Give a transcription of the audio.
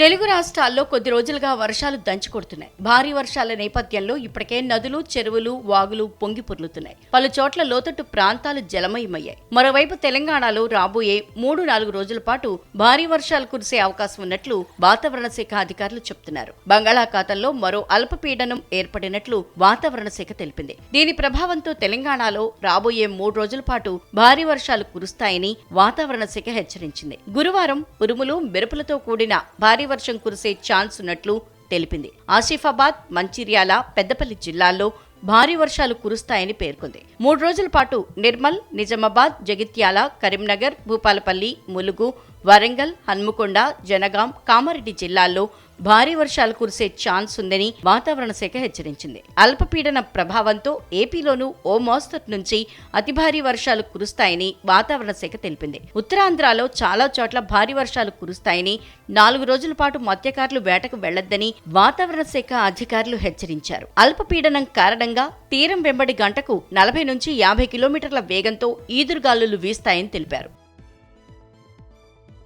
తెలుగు రాష్ట్రాల్లో కొద్ది రోజులుగా వర్షాలు దంచుకొడుతున్నాయి. భారీ వర్షాల నేపథ్యంలో ఇప్పటికే నదులు చెరువులు వాగులు పొంగి పొర్లుతున్నాయి. పలు చోట్ల లోతట్టు ప్రాంతాలు జలమయమయ్యాయి. మరోవైపు తెలంగాణలో రాబోయే మూడు నాలుగు రోజుల పాటు భారీ వర్షాలు కురిసే అవకాశం ఉన్నట్లు వాతావరణ శాఖ అధికారులు చెబుతున్నారు. బంగాళాఖాతంలో మరో అల్పపీడనం ఏర్పడినట్లు వాతావరణ శాఖ తెలిపింది. దీని ప్రభావంతో తెలంగాణలో రాబోయే మూడు రోజుల పాటు భారీ వర్షాలు కురుస్తాయని వాతావరణ శాఖ హెచ్చరించింది. గురువారం ఉరుములు మెరుపులతో కూడిన భారీ వర్షం కురిసే ఛాన్స్ ఉన్నట్లు తెలిపింది. ఆసిఫాబాద్ మంచిర్యాల పెద్దపల్లి జిల్లాల్లో భారీ వర్షాలు కురుస్తాయని పేర్కొంది. మూడు రోజుల పాటు నిర్మల్ నిజామాబాద్ జగిత్యాల కరీంనగర్ భూపాలపల్లి ములుగు వరంగల్ హన్మకొండ జనగాం కామారెడ్డి జిల్లాల్లో భారీ వర్షాలు కురిసే ఛాన్స్ ఉందని వాతావరణ శాఖ హెచ్చరించింది. అల్పపీడన ప్రభావంతో ఏపీలోనూ ఓ మోస్తరు నుంచి అతి భారీ వర్షాలు కురుస్తాయని వాతావరణ శాఖ తెలిపింది. ఉత్తరాంధ్రలో చాలా చోట్ల భారీ వర్షాలు కురుస్తాయని నాలుగు రోజుల పాటు మత్స్యకారులు వేటకు వెళ్ళొద్దని వాతావరణ శాఖ అధికారులు హెచ్చరించారు. అల్పపీడనం కారణంగా తీరం వెంబడి గంటకు నలభై నుంచి యాభై కిలోమీటర్ల వేగంతో ఈదురుగాలులు వీస్తాయని తెలిపారు.